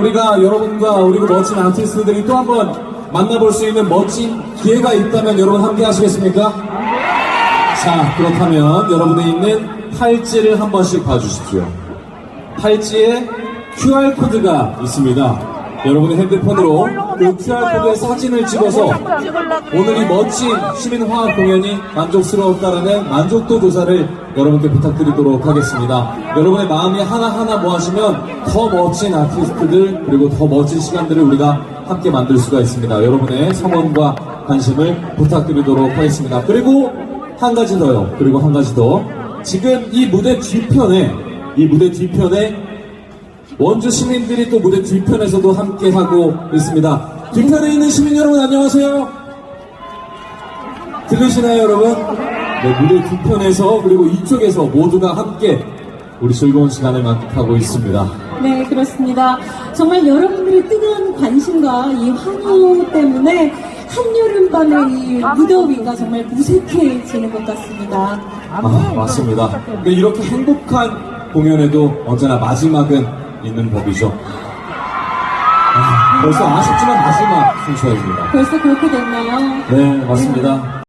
우리가 여러분과 우리 그 멋진 아티스트들이 또 한 번 만나볼 수 있는 멋진 기회가 있다면 여러분 함께 하시겠습니까? 자, 그렇다면 여러분의 있는 팔찌를 한 번씩 봐주십시오. 팔찌에 QR코드가 있습니다. 여러분의 핸드폰으로 그 QR코드에 사진을 찍어서 오늘 이 멋진 시민화학 공연이 만족스러웠다라는 만족도 조사를 여러분께 부탁드리도록 하겠습니다. 여러분의 마음이 하나하나 모아지면 더 멋진 아티스트들 그리고 더 멋진 시간들을 우리가 함께 만들 수가 있습니다. 여러분의 성원과 관심을 부탁드리도록 하겠습니다. 그리고 한 가지 더요. 그리고 한 가지 더. 지금 이 무대 뒤편에 이 무대 뒤편에 원주 시민들이 또 무대 뒤편에서도 함께 하고 있습니다. 뒤편에 있는 시민 여러분 안녕하세요. 들리시나요, 여러분? 네, 무대 뒤편에서 그리고 이쪽에서 모두가 함께 우리 즐거운 시간을 만끽하고 있습니다. 네, 그렇습니다. 정말 여러분들의 뜨거운 관심과 이 환호 때문에 한여름밤의 이 무더위가 정말 무색해지는 것 같습니다. 아, 맞습니다. 근데 이렇게 행복한 공연에도 언제나 마지막은 있는 법이죠. 아, 벌써 아쉽지만 마지막 순서입니다. 벌써 그렇게 됐나요? 네, 맞습니다.